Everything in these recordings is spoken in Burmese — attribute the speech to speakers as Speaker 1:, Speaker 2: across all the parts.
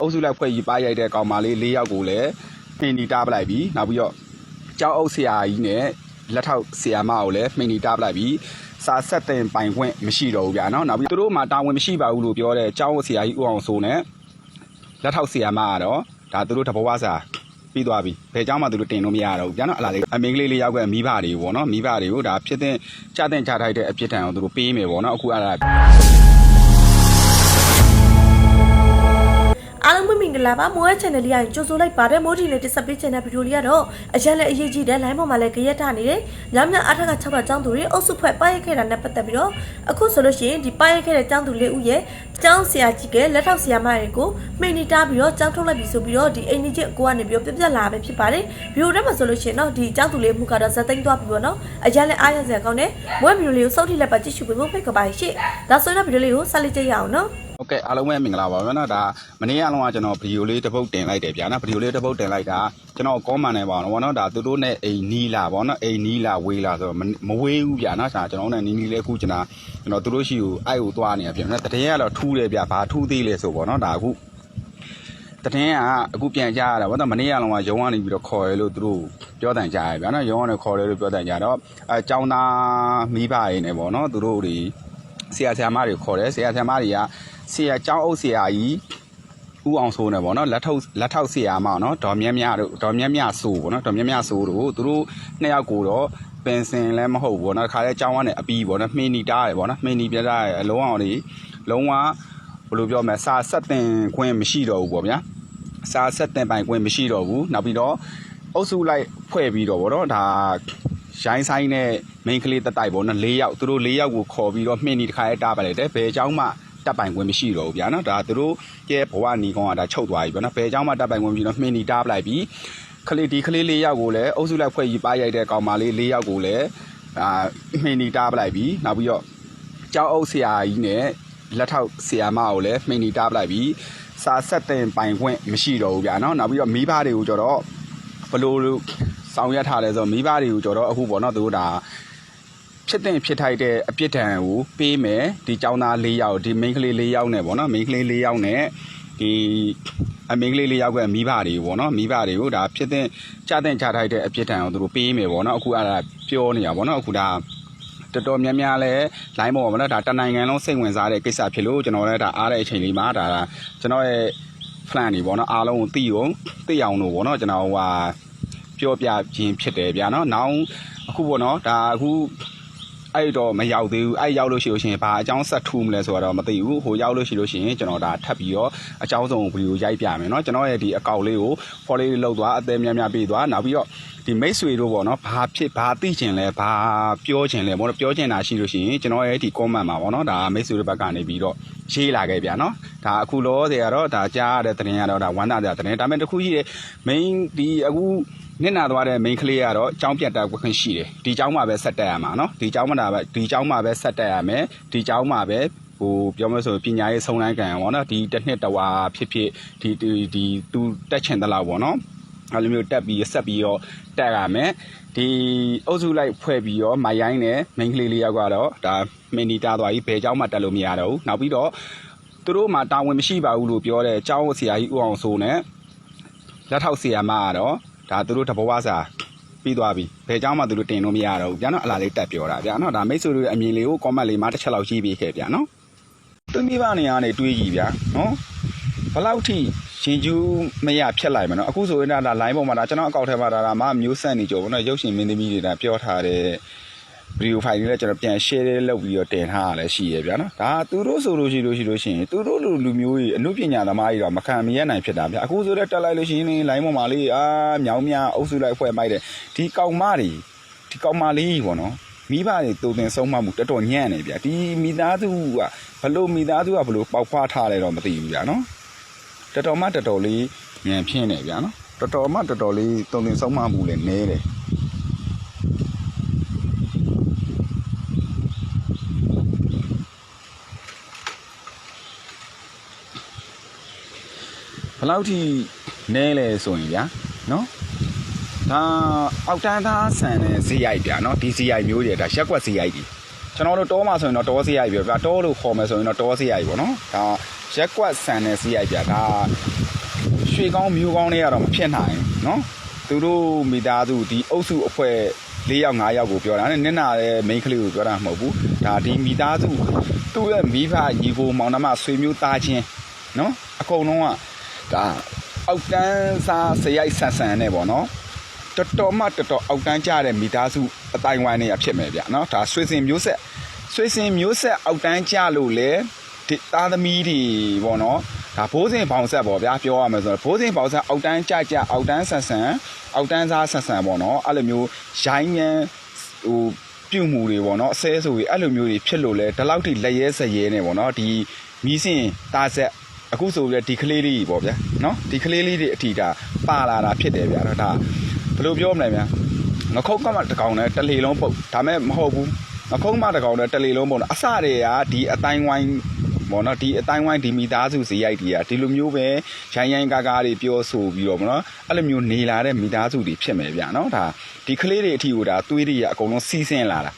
Speaker 1: အုပ်စုလိုက်ဖွဲ့ကြီးပါရိုက်တဲ့ကောင်မလေး၄ယောက်ကိုလည်းမှင်နီတားပလိုက်ပြီးနောက်ပြီးတော့ကြောက်အုပ်ဆရာကြီးနဲ့လက်ထောက်ဆရာမကိုလည်းမှင်နီတားပလိုက်ပြီးစာဆက်တင်ပိုင်ခွင့်မရှိတော့ဘူးဗျာနော်နောက်ပြီးသူတို့မှတာဝန်မရှိပါဘူးလို့ပြောတဲ့ကျောင်းဆရာကြီးဦးအောင်စိုးနဲ့လက်ထောက်ဆရာမကတော့ဒါသူတို့တဘဝစာပြီးသွားပြီဘယ်ကြောင့်မှသူတို့တင်လို့မရတော့ဘူးဗျာနော်အလားလေးအမင်းကလေးလေးရောက်ကမိဘတွေပေါ့နော်မိဘတွေကိုဒါဖြစ်တဲ့ကြတဲ့ကြထိုက်တဲ့အပြစ်ဒဏ်ကိုသူတို့ပေးမယ်ပေါ့နော်အခုအား
Speaker 2: လားဂလာပါမိုးရဲ့ channel လေးရရင်ကြိုဆိုလိုက်ပါတယ်မိုးဒီလေးတက်ဆက်ပေးချင်တဲ့ဗီဒီယိုလေးကတော့အရင်လည်းအရေးကြီးတဲ့ line ပေါ်မှာလည်းကြရက်ထနေတယ်ညမြအထက်က6ကចောင်းသူတွေအုပ်စုဖွဲ့ပါရိုက်ခဲ့တာနဲ့ပတ်သက်ပြီးတော့အခုဆိုလို့ရှိရင်ဒီပါရိုက်ခဲ့တဲ့ចောင်းသူလေးဦးရဲ့ចောင်းဆရာကြီးကလက်ထောက်ဆရာမတွေကိုမှိန်နေတာပြီးတော့ចောင်းထုတ်လိုက်ပြီဆိုပြီးတော့ဒီအိမ်ကြီးအကိုကနေပြီးတော့ပြပြလာပဲဖြစ်ပါတယ်ဗီဒီယိုထဲမှာဆိုလို့ရှိရင်တော့ဒီចောင်းသူလေးမှုကတော့ဇက်သိမ်းသွားပြီပေါ့နော်အရင်လည်းအားရစရာကောင်းတယ်မွေးဗီဒီယိုလေးကိုစောင့်ထိလက်ပါကြည့်ရှုပေးဖို့ဖိတ်ကပါရှင့်ဒါဆိုရင်တော့ဗီဒီယိုလေးကိုဆက်လက်ကြည့်ရအောင်နော်
Speaker 1: ဟုတ်ကဲ့အားလုံးပဲမင်္ဂလာပါဗျာနော်ဒါမနေ့ကလုံးကကျွန်တော်ဗီဒီယိုလေးတစ်ပုတ်တင်လိုက်တယ်ဗျာနော်ဗီဒီယိုလေးတစ်ပုတ်တင်လိုက်တာကျွန်တော်ကောမန်နေပါတော့ဗောနော်ဒါသူတို့နဲ့အိမ်နီးလာဗောနော်အိမ်နီးလာဝေးလာဆိုတော့မဝေးဘူးဗျာနော်ဆရာကျွန်တော်နဲ့နီးနီးလေးအခုကျွန်တော်ကျွန်တော်သူတို့ရှိကိုအိုက်ကိုသွားနေတာဗျာနော်တတင်းကတော့ထူးတယ်ဗျာဘာထူးသေးလဲဆိုဗောနော်ဒါအခုတတင်းကအခုပြန်ကြရတာဗောနော်မနေ့ကလုံးကရုံကနေပြီးတော့ခေါ်ရလို့သူတို့ပြောတန်ကြရဗျာနော်ရုံကနေခေါ်ရလို့ပြောတန်ကြတော့အဲចောင်းသားမိဘရင်းနေဗောနော်သူတို့တွေ ဆရာဆရာမတွေခေါ်တယ်ဆရာဆရာမတွေကဆရာကျောင်းအုပ်ဆရာကြီးဦးအောင်စိုးနဲ့ပေါ့နော်လက်ထောက်လက်ထောက်ဆရာမနော်ဒေါ်မြတ်မြတို့ဒေါ်မြတ်မြဆိုပေါ့နော်ဒေါ်မြတ်မြဆိုတို့သူတို့နှစ်ယောက်ကိုတော့ပင်စင်လည်းမဟုတ်ဘူးပေါ့နော်ခါလဲကျောင်းကနေအပီးပေါ့နော်မှင်းနီတားတယ်ပေါ့နော်မှင်းနီပြတားတယ်အလုံးအောင်နေလုံးဝဘယ်လိုပြောမလဲစာဆက်တင်ခွင့်မရှိတော့ဘူးပေါ့ဗျာစာဆက်တင်ပိုင်ခွင့်မရှိတော့ဘူးနောက်ပြီးတော့အုပ်စုလိုက်ဖွဲ့ပြီးတော့ပေါ့နော်ဒါ ရိုင်းဆိုင်နဲ့ main ကလေးတက်တိုက်ပေါ့နော်၄ယောက်သူတို့၄ယောက်ကိုခေါ်ပြီးတော့မှင်းနီတစ်ခါရဲတားပါလိုက်တယ်ဘယ်เจ้าမှ တပ်ပိုင်ခွင့်မရှိတော့ဘူးဗျာနော်ဒါသူတို့ရဲ့ဘဝနီကောင်ကဒါချုပ်သွားပြီဗျာနော်ဘယ်เจ้าမှတပ်ပိုင်ခွင့်မရှိတော့မှင်းနီတားပလိုက်ပြီးခလေးဒီခလေးလေးယောက်ကိုလည်းအုပ်စုလိုက်ဖွဲ့ကြီးပါရိုက်တဲ့ကောင်မလေးလေးယောက်ကိုလည်းအာမှင်းနီတားပလိုက်ပြီးနောက်ပြီးတော့ကျောင်းအုပ်ဆရာကြီးနဲ့လက်ထောက်ဆရာမကိုလည်းမှင်းနီတားပလိုက်ပြီးစာဆက်တင်ပိုင်ခွင့်မရှိတော့ဘူးဗျာနော်နောက်ပြီးတော့မိဘတွေကိုကြတော့ဘလို့လို့ ဆောင်ရွက်ထားလဲဆိုတော့မိဘတွေကိုကြတော့အခုပေါ့နော်သူတို့ဒါဖြစ်တဲ့ဖြစ်ထိုက်တဲ့အပြစ်ဒဏ်ကိုပေးမယ်ဒီចောင်းသား၄ယောက်ဒီမိန်းကလေး၄ယောက်နဲ့ဗောနော်မိန်းကလေး၄ယောက်နဲ့ဒီအမိန်းကလေး၄ယောက်ကမိဘတွေဗောနော်မိဘတွေကိုဒါဖြစ်တဲ့ကြားတဲ့ကြားထိုက်တဲ့အပြစ်ဒဏ်ကိုသူတို့ပေးမယ်ဗောနော်အခုအဲ့ဒါပြောနေတာဗောနော်အခုဒါတော်တော်များများလဲ line ပေါ်မှာဗောနော်ဒါတနိုင်ငံလုံးစိတ်ဝင်စားတဲ့ကိစ္စဖြစ်လို့ကျွန်တော်လည်းဒါအားတဲ့အချိန်လေးမှာဒါကျွန်တော်ရဲ့ plan တွေဗောနော်အားလုံးကိုသိအောင်သိအောင်လို့ဗောနော်ကျွန်တော်ဟိုဟာ ပြောပြခြင်းဖြစ်တယ်ဗျာနော်နောက်အခုဗောနော်ဒါအခု အဲ့တော့မရောက်သေးဘူးအဲ့ရောက်လို့ရှိလို့ရှိရင်ဘာအကြောင်းဆက်ထူးမလဲဆိုတော့မသိဘူးဟိုရောက်လို့ရှိလို့ရှိရင်ကျွန်တော်ဒါထပ်ပြီးတော့အကြောင်းစုံဗီဒီယိုရိုက်ပြမယ်เนาะကျွန်တော်ရဲ့ဒီအကောင့်လေးကို follow လေးလုပ်သွားအသေးများများပေးသွားနောက်ပြီးတော့ဒီမိတ်ဆွေတို့ပေါ့เนาะဘာဖြစ်ဘာသိချင်လဲဘာပြောချင်လဲပေါ့နော်ပြောချင်တာရှိလို့ရှိရင်ကျွန်တော်ရဲ့ဒီ comment မှာပေါ့เนาะဒါမိတ်ဆွေတို့ဘက်ကနေပြီးတော့ရေးလာခဲ့ဗျာเนาะဒါအခုလောဆယ်ကတော့ဒါကြားရတဲ့သတင်းကတော့ဒါဝမ်းသာတဲ့သတင်းဒါပေမဲ့တစ်ခုရှိတယ် main ဒီအခု နစ်နာသွားတဲ့ main ကလေးကတော့အကြောင်းပြတ်တက်ခွင့်ရှိတယ်ဒီအကြောင်းမှာပဲဆက်တက်ရမှာเนาะဒီအကြောင်းမှာပဲဒီအကြောင်းမှာပဲဆက်တက်ရမယ်ဒီအကြောင်းမှာပဲဟိုပြောမလို့ဆိုရင်ပညာရေးဆုံးလန်းကံပေါ့နော်ဒီတစ်နှစ်တဝါဖြစ်ဖြစ်ဒီဒီဒီသူတက်ချင်တဲ့လောက်ပေါ့နော်အဲ့လိုမျိုးတက်ပြီးဆက်ပြီးတော့တက်ရမယ်ဒီအုပ်စုလိုက်ဖွဲ့ပြီးတော့မရိုင်းနဲ့ main ကလေးလေးယောက်ကတော့ဒါမင်နီတာသွားပြီးဘယ်အကြောင်းမှတက်လို့မရတော့ဘူးနောက်ပြီးတော့သူတို့မှတာဝန်မရှိပါဘူးလို့ပြောတဲ့အကြောင်းဆရာကြီးဦးအောင်စိုးနဲ့ လက်ထောက်ဆီယာမကတော့ ဒါသူတို့တဘဝစာပြီးသွားပြီဘယ်เจ้าမှသူတို့တင်လို့မရတော့ဘူးဗျာနော်အလားလေးတက်ပြောတာဗျာနော်ဒါမိတ်ဆွေတို့ရဲ့အမြင်လေးကို comment လေးမှာတစ်ချက်လောက်ရေးပေးခဲ့ဗျာနော်သူမိဘနေရာနေတွေးကြည့်ဗျာနော်ဘယ်လောက်ထိရှင်ကျူးမရဖြတ်လိုက်မနော်အခုဆိုရင်ဒါ line ပေါ်မှာဒါကျွန်တော်အကောက်ထဲမှာဒါဒါမှမျိုးဆက်နေကြဘောနော်ရုပ်ရှင်မင်းသမီးတွေဒါပြောထားတဲ့ ဗီဒီယိုဖိုင်လေးလည်းကျွန်တော်ပြန် share လေးလုပ်ပြီးတော့တင်ထားရလဲရှိရဗျာနော်ဒါသူတို့ဆိုလို့ရှိလို့ရှိလို့ရှိရင်သူတို့လူလူမျိုးကြီးအမှုပညာသမားကြီးတော့မခံမရနိုင်ဖြစ်တာဗျာအခုဆိုတော့တက်လိုက်လို့ရှိရင်လိုင်းပေါ်မှာလေးအာမြောင်းမြအုပ်စုလိုက်ဖွဲ့မိုက်တယ်ဒီကောင်မတွေဒီကောင်မလေးကြီးပေါ့နော်မိဘတွေတူတင်ဆုံးမမှုတော်တော်ညံ့နေဗျာဒီမိသားစုကဘလို့မိသားစုကဘလို့ပေါက်ဖွားထားလဲတော့မသိဘူးဗျာနော်တော်တော်မှတော်တော်လေးညံဖြစ်နေဗျာနော်တော်တော်မှတော်တော်လေးတုံတင်ဆုံးမမှုလည်းနဲတယ် ဘယ်လောက်ထိနဲလဲဆိုရင်ဗျာနော်ဒါအောက်တန်းသားဆန်တဲ့ဈေးရိုက်ဗျာနော်ဒီဈေးရိုက်မျိုးတွေဒါရက်ကွက်ဈေးရိုက်ကြီးကျွန်တော်တို့တောမှာဆိုရင်တော့တောဈေးရိုက်ပဲဗျာတောလို့ခေါ်မယ်ဆိုရင်တော့တောဈေးရိုက်ပေါ့နော်ဒါရက်ကွက်ဆန်တဲ့စီးရိုက်ပြဒါရွှေကောင်းမျိုးကောင်းတွေကတော့မဖြစ်နိုင်ဘူးနော်သူတို့မိသားစုဒီအုပ်စုအဖွဲ့၄ယောက်၅ယောက်ကိုပြောတာနဲ့နင့်နာတဲ့ main ကလေးကိုပြောတာမဟုတ်ဘူးဒါဒီမိသားစုသူ့ရဲ့မိဘညီကိုမောင်နှမဆွေမျိုးသားချင်းနော်အကုန်လုံးက ဒါအောက်တန်းစားစရိုက်ဆန်ဆန်နဲ့ပေါ့နော်တော်တော်မှတော်တော်အောက်တန်းကြတဲ့မိသားစုအတိုင်းဝိုင်းနေရဖြစ်မယ်ဗျနော်ဒါဆွေစဉ်မျိုးဆက်ဆွေစဉ်မျိုးဆက်အောက်တန်းကြလို့လေဒီသားသမီးတွေပေါ့နော်ဒါဘိုးစဉ်ဘောင်ဆက်ပေါ့ဗျာပြောရမယ်ဆိုတော့ဘိုးစဉ်ဘောင်ဆက်အောက်တန်းကြကြအောက်တန်းဆန်ဆန်အောက်တန်းစားဆန်ဆန်ပေါ့နော်အဲ့လိုမျိုးရိုင်းမြန်ဟိုပြုတ်မှုတွေပေါ့နော်အစဲဆိုပြီးအဲ့လိုမျိုးတွေဖြစ်လို့လဲဒီလောက်ထိလက်ရဲစရဲနေပေါ့နော်ဒီမီးစင်တာဆက် အခုဆိုပြီးဒီကလေးလေးပေါ့ဗျာနော်ဒီကလေးလေးတွေအထီကပါလာတာဖြစ်တယ်ဗျာဒါဘယ်လိုပြောမလဲဗျာငခုတ်ကမှတကောင်နဲ့တလေလုံးပုတ်ဒါမဲ့မဟုတ်ဘူးငခုတ်မှတကောင်နဲ့တလေလုံးပုတ်အစတွေကဒီအတိုင်းဝိုင်းပေါ့နော်ဒီအတိုင်းဝိုင်းဒီမိသားစုဇေယိုက်တွေကဒီလိုမျိုးပဲရိုင်းရိုင်းကားကားတွေပြောဆိုပြီးတော့ပေါ့နော်အဲ့လိုမျိုးနေလာတဲ့မိသားစုတွေဖြစ်မယ်ဗျာနော်ဒါဒီကလေးတွေအထီကိုဒါသွေးတွေရအကုန်လုံးစီးဆင်းလာတာ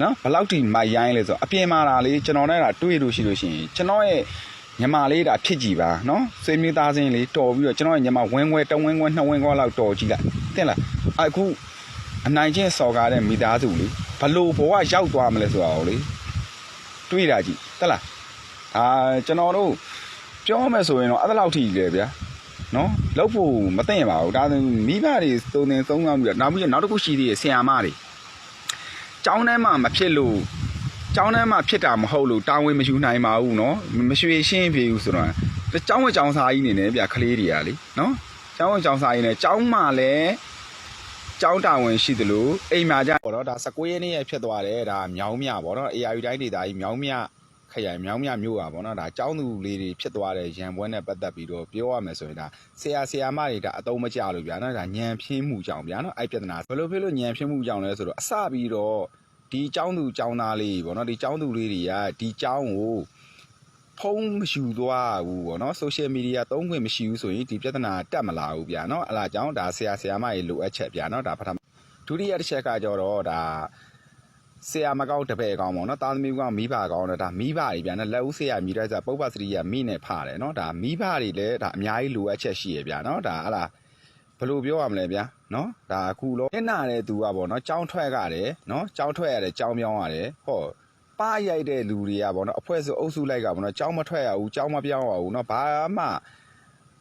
Speaker 1: နော်ဘလောက်ထိမိုက်ရိုင်းလဲဆိုအပြင်မှာလာလေကျွန်တော်နဲ့ဒါတွေ့လို့ရှိလို့ရှိရင်ကျွန်တော်ရဲ့ ညီမလေးဒါဖြစ်ကြည့်ပါနော်ဆွေမျိုးသားချင်းလေးတော်ပြီးတော့ကျွန်တော်ရဲ့ညီမဝင်းခွဲတဝင်းခွဲနှစ်ဝင်းခွဲလောက်တော်ကြည့်လိုက်တင်လားအခုအနိုင်ချင်းစော်ကားတဲ့မိသားစုလေဘလို့ဘဝရောက်သွားမလဲဆိုတာကိုလေတွေးတာကြည့်တက်လားအာကျွန်တော်တို့ပြောမယ်ဆိုရင်တော့အဲ့ဒါလောက်ထိလေဗျာနော်လောက်ဖို့မသိရင်ပါဘူးဒါဆိုမိဘတွေသုံးသင်သုံးဆောင်ပြီးတော့နောက်ပြီးတော့နောက်တစ်ခုရှိသေးတယ်ဆရာမတွေကျောင်းထဲမှာမဖြစ်လို့ ကျောင်းထဲမှာဖြစ်တာမဟုတ်လို့တာဝန်မယူနိုင်ပါဘူးနော်မရွှေရှင်းပြေဘူးဆိုတော့ကျောင်းဝကျောင်းစာကြီးနေနေပြကလေးတွေကလေနော်ကျောင်းဝကျောင်းစာကြီးနေကျောင်းမှာလည်းကျောင်းတာဝန်ရှိသလိုအိမ်မှာကြပေါ့နော်ဒါ19ရက်နေ့ရဖြစ်သွားတယ်ဒါမြောင်းမြပေါ့နော် ARU တိုင်းဒေသကြီးမြောင်းမြခရိုင်မြောင်းမြမြို့ပါပေါ့နော်ဒါကျောင်းသူလေးတွေဖြစ်သွားတဲ့ရန်ပွဲနဲ့ပတ်သက်ပြီးတော့ပြောရမယ်ဆိုရင်ဒါဆရာဆရာမတွေဒါအတုံးမကြလို့ဗျာနော်ဒါညံဖြင်းမှုကြောင့်ဗျာနော်အဲ့ပြဿနာဘယ်လိုဖြစ်လို့ညံဖြင်းမှုကြောင့်လဲဆိုတော့အစပြီးတော့ ဒီចောင်းသူចောင်းသားလေးပေါ့နော်ဒီចောင်းသူလေးတွေကဒီចောင်းကိုဖုံးမယူသွားဘူးပေါ့နော်ဆိုရှယ်မီဒီယာသုံးခွင့်မရှိဘူးဆိုရင်ဒီပြဿနာတက်မလာဘူးဗျာနော်အဲ့ဒါကြောင့်ဒါဆရာဆရာမကြီးလိုအပ်ချက်ဗျာနော်ဒါပထမဒုတိယတစ်ချက်ကကြတော့ဒါဆရာမကောက်တပည့်ကောင်းပေါ့နော်တာသမီးကောင်းမိဘကောင်းတော့ဒါမိဘတွေဗျာနော်လက်ဦးဆရာမိတဲ့ဆိုပုပ္ပစရိယမိနဲ့ဖတယ်နော်ဒါမိဘတွေလည်းဒါအများကြီးလိုအပ်ချက်ရှိရဗျာနော်ဒါဟလာ ဘယ်လိုပြောရမလဲဗျာနော်ဒါအခုလောမျက်နာတဲ့သူကပေါ့နော်ကြောင်းထွက်ရတယ်နော်ကြောင်းထွက်ရတယ်ကြောင်းပြောင်းရတယ်ဟောပါရိုက်တဲ့လူတွေကပေါ့နော်အဖွဲ့စုအုပ်စုလိုက်ကပေါ့နော်ကြောင်းမထွက်ရဘူးကြောင်းမပြောင်းရဘူးနော်ဘာမှ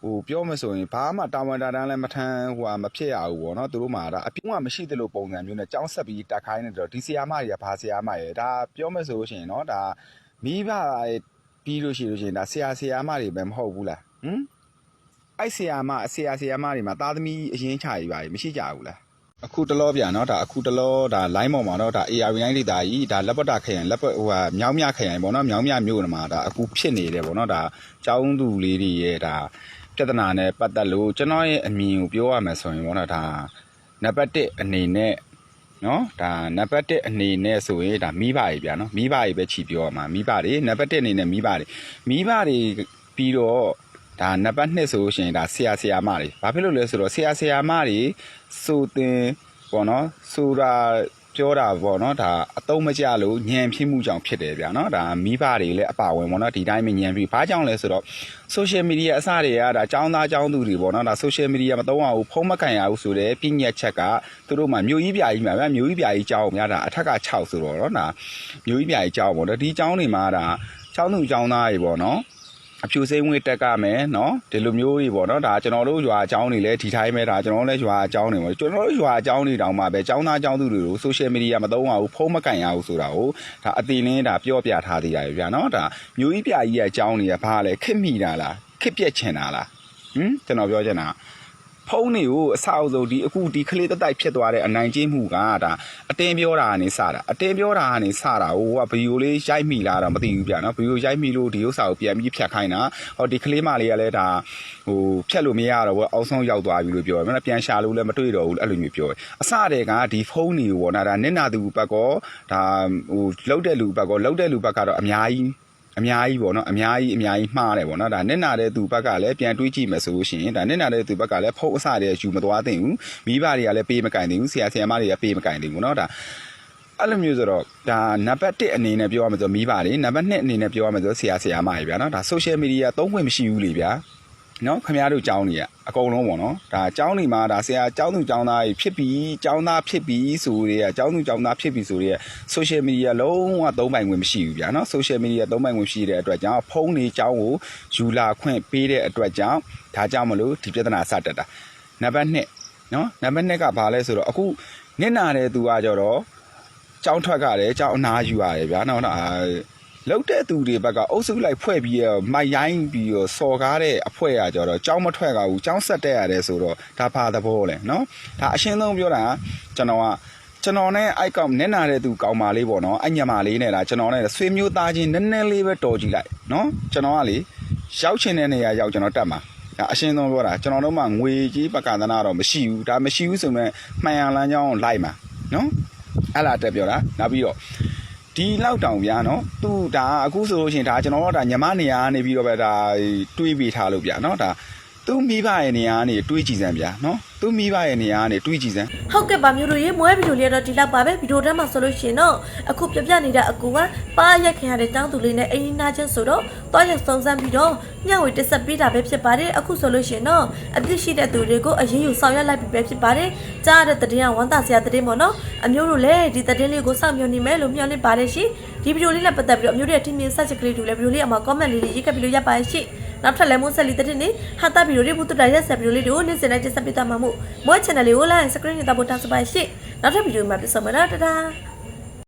Speaker 1: ဟိုပြောမဆိုရင်ဘာမှတာဝန်တာတန်းလည်းမထမ်းဟိုဟာမဖြစ်ရဘူးပေါ့နော်သူတို့မှာဒါအပြုံးကမရှိသလိုပုံစံမျိုးနဲ့ကြောင်းဆက်ပြီးတက်ခိုင်းနေတော့ဒီဆီယာမတွေကဘာဆီယာမတွေဒါပြောမဆိုလို့ရှိရင်နော်ဒါမိဘပြီးလို့ရှိလို့ရှိရင်ဒါဆီယာဆီယာမတွေပဲမဟုတ်ဘူးလားဟမ် အဲ့ဆရာမဆရာဆရာမတွေမှာသားသမီးအရင်ချရပါလေမရှိကြဘူးလားအခုတလောပြန်နော်ဒါအခုတလောဒါ line ပေါ်မှာနော်ဒါ AR လိုင်းလေးဒါကြီးဒါလက်ပတ်တာခရိုင်လက်ပတ်ဟိုဟာမြောင်းမြခရိုင်ပေါ့နော်မြောင်းမြမြို့မှာဒါအခုဖြစ်နေတယ်ပေါ့နော်ဒါကျောင်းသူလေးတွေရဲ့ဒါပြဿနာနဲ့ပတ်သက်လို့ကျွန်တော်ရဲ့အမြင်ကိုပြောရမယ်ဆိုရင်ပေါ့နော်ဒါနံပါတ်1အနေနဲ့နော်ဒါနံပါတ်1အနေနဲ့ဆိုရင်ဒါမိဘတွေဗျာနော်မိဘတွေပဲချီပြောရမှာမိဘတွေနံပါတ်1အနေနဲ့မိဘတွေမိဘတွေပြီးတော့ ဒါနံပါတ်2ဆိုလို့ရှိရင်ဒါဆရာဆရာမတွေဘာဖြစ်လို့လဲဆိုတော့ဆရာဆရာမတွေစိုးတင်ပေါ့နော်ဆိုတာပြောတာပေါ့နော်ဒါအတုံးမကြလို့ညံဖြစ်မှုကြောင့်ဖြစ်တယ်ဗျာနော်ဒါမိဘတွေလည်းအပါဝင်ပေါ့နော်ဒီတိုင်းပဲညံပြီးဘာကြောင့်လဲဆိုတော့ social media အစတွေကဒါចောင်းသားចောင်းသူတွေပေါ့နော်ဒါ social media မသုံးရဘူးဖုံးမကန်ရဘူးဆိုတဲ့ပြည့်ညက်ချက်ကသူတို့မှမြို့ကြီးပြာကြီးမှာဗျာမြို့ကြီးပြာကြီးចောင်းများဒါအထက်က6ဆိုတော့နော်ဒါမြို့ကြီးပြာကြီးចောင်းပေါ့နော်ဒီចောင်းတွေမှာဒါចောင်းသူចောင်းသားတွေပေါ့နော် အဖြူစိမ့်ငွေတက်ကမယ်နော်ဒီလိုမျိုးကြီးပေါ့နော်ဒါကျွန်တော်တို့ရွာအကြောင်းတွေလည်းဒီတိုင်းပဲဒါကျွန်တော်လည်းရွာအကြောင်းတွေပေါ့ကျွန်တော်တို့ရွာအကြောင်းတွေတောင်မှပဲအကြောင်းသားအကြောင်းသူတွေကို social media မသုံးရဘူးဖုန်းမကင်ရဘူးဆိုတာကိုဒါအတင်လင်းဒါပြောပြထားသေးရတယ်ဗျာနော်ဒါမျိုးကြီးပြကြီးရဲ့အကြောင်းတွေကဘာလဲခစ်မိတာလားခစ်ပြက်ချင်တာလားဟင်ကျွန်တော်ပြောချင်တာ ဖုန်းတွေကိုအဆောက်အဦဒီအခုဒီကလေးတက်တိုက်ဖြစ်သွားတဲ့အနိုင်ကျင့်မှုကဒါအတင်းပြောတာကနေစတာအတင်းပြောတာကနေစတာဟိုကဗီဒီယိုလေးရိုက်မိလာတော့မသိဘူးဗျာနော်ဗီဒီယိုရိုက်မိလို့ဒီဥစ္စာကိုပြန်ပြီးဖြတ်ခိုင်းတာဟောဒီကလေးမလေးကလည်းဒါဟိုဖြတ်လို့မရတော့ဘူးအောက်ဆုံးရောက်သွားပြီလို့ပြောတယ်မလားပြန်ရှာလို့လည်းမတွေ့တော့ဘူးအဲ့လိုမျိုးပြောတယ်အစတည်းကဒီဖုန်းတွေကိုပေါ့နော်ဒါနင့်နာသူဘက်ကောဒါဟိုလောက်တဲ့လူဘက်ကောလောက်တဲ့လူဘက်ကတော့အများကြီး အများကြီးပေါ့နော်အများကြီးအများကြီးမှားတယ်ပေါ့နော်ဒါနစ်နာတဲ့သူဘက်ကလည်းပြန်တွေးကြည့်မယ်ဆိုလို့ရှိရင်ဒါနစ်နာတဲ့သူဘက်ကလည်းဖုတ်အစတဲ့ယူမသွားသင့်ဘူးမိဘတွေကလည်းပေးမကင်သင့်ဘူးဆရာဆရာမတွေကပေးမကင်သင့်ဘူးနော်ဒါအဲ့လိုမျိုးဆိုတော့ဒါနံပါတ်1အနေနဲ့ပြောရမှာဆိုမိဘတွေနံပါတ်2အနေနဲ့ပြောရမှာဆိုဆရာဆရာမတွေဗျာနော်ဒါ social media သုံးခွင့်မရှိဘူးလေဗျာ နော်ခင်ဗျားတို့ကြောင်းနေရအကုန်လုံးပေါ့နော်ဒါကြောင်းနေမှာဒါဆရာကြောင်းသူကြောင်းသားကြီးဖြစ်ပြီးကြောင်းသားဖြစ်ပြီးဆိုရဲကြောင်းသူကြောင်းသားဖြစ်ပြီးဆိုရဲ social media လုံးဝသုံးပိုင်ခွင့်မရှိဘူးဗျာနော် social media သုံးပိုင်ခွင့်ရှိတဲ့အတွက်ကြောင့်ဖုန်းတွေကြောင်းကိုယူလာခွင့်ပေးတဲ့အတွက်ကြောင့်ဒါကြောင့်မလို့ဒီပြဿနာစတက်တာနံပါတ်2နော်နံပါတ်2ကဘာလဲဆိုတော့အခုနင့်နာတဲ့သူကကြတော့ကြောင်းထွက်ကြတယ်ကြောင်းအနာယူရတယ်ဗျာနော်နော်အာ လောက်တဲ့သူတွေဘက်ကအုပ်စုလိုက်ဖွဲ့ပြီးတော့မိုက်ရိုင်းပြီးတော့စော်ကားတဲ့အဖွဲကကြတော့ကြောင်းမထွက်ကြဘူးကြောင်းဆက်တက်ရတယ်ဆိုတော့ဒါဘာသဘောလဲနော်ဒါအရှင်းဆုံးပြောတာကျွန်တော်ကကျွန်တော်နဲ့အိုက်ကောင်နက်နာတဲ့သူကောင်းပါလေးပေါ့နော်အညမလေးနဲ့လားကျွန်တော်နဲ့ဆွေမျိုးသားချင်းနည်းနည်းလေးပဲတော်ကြည့်လိုက်နော်ကျွန်တော်ကလေရောက်ချင်တဲ့နေရာရောက်ကျွန်တော်တက်မှာဒါအရှင်းဆုံးပြောတာကျွန်တော်တို့မှငွေကြီးပကန္တနာတော့မရှိဘူးဒါမရှိဘူးဆိုရင်မှန်ရလန်းကြောင်းလိုက်မှာနော်အဲ့လာတက်ပြောတာနောက်ပြီးတော့ ဒီလောက်တောင်ဗျာနော်သူဒါအခုဆိုလို့ရှိရင်ဒါကျွန်တော်တို့ဒါညမနေရာကနေပြီးတော့ပဲဒါတွေးပြီးထားလို့ဗျာနော်ဒါ သူမိဘရဲ့နေရာကနေတွေးကြည့်စမ်းဗျာနော်သူမိဘရဲ့နေရာကနေတွေးကြည့်စမ်း
Speaker 2: ဟုတ်ကဲ့ပါမျိုးတို့ရေမွဲဗီဒီယိုလေးတော့ဒီလောက်ပါပဲဗီဒီယိုထဲမှာဆိုလို့ရှိရင်တော့အခုပြပြနေတဲ့အကူကပါရက်ခင်ရတဲ့တောင်းသူလေးနဲ့အင်းနာချင်းဆိုတော့တွားရက်စုံစမ်းပြီးတော့ညဝေတက်ဆက်ပေးတာပဲဖြစ်ပါတယ်အခုဆိုလို့ရှိရင်တော့အပြစ်ရှိတဲ့သူတွေကိုအရေးယူဆောင်ရွက်လိုက်ပြီပဲဖြစ်ပါတယ်ကြားတဲ့တဲ့င်းကဝမ်းသာစရာတဲ့င်းပေါ့နော်အမျိုးတို့လည်းဒီတဲ့င်းလေးကိုစောင့်မျှော်နေမယ်လို့မျှော်လင့်ပါတယ်ရှင်ဒီဗီဒီယိုလေးနဲ့ပတ်သက်ပြီးတော့အမျိုးတို့ရဲ့ထင်မြင်ဆက်ချက်ကလေးတွေလည်းဗီဒီယိုလေးအမှာ comment လေးလေးရေးခဲ့ပြီးလို့ရပါရှိ နောက်ထပ်လည်းမိုးဆက်လီတဲ့င်းနေဟာတာဗီဒီယိုလေးဘူးတူတာရက်ဆက်ဗီဒီယိုလေးတွေကိုနေ့စဉ်နဲ့တက်ဆက်ပေးသွားမှာမို့မွေး channel လေးကို like subscribe နဲ့တောက်ဖို့တောင်းစပါရှိနောက်ထပ်ဗီဒီယိုမှာပြန်ဆုံမယ်နော်တဒါ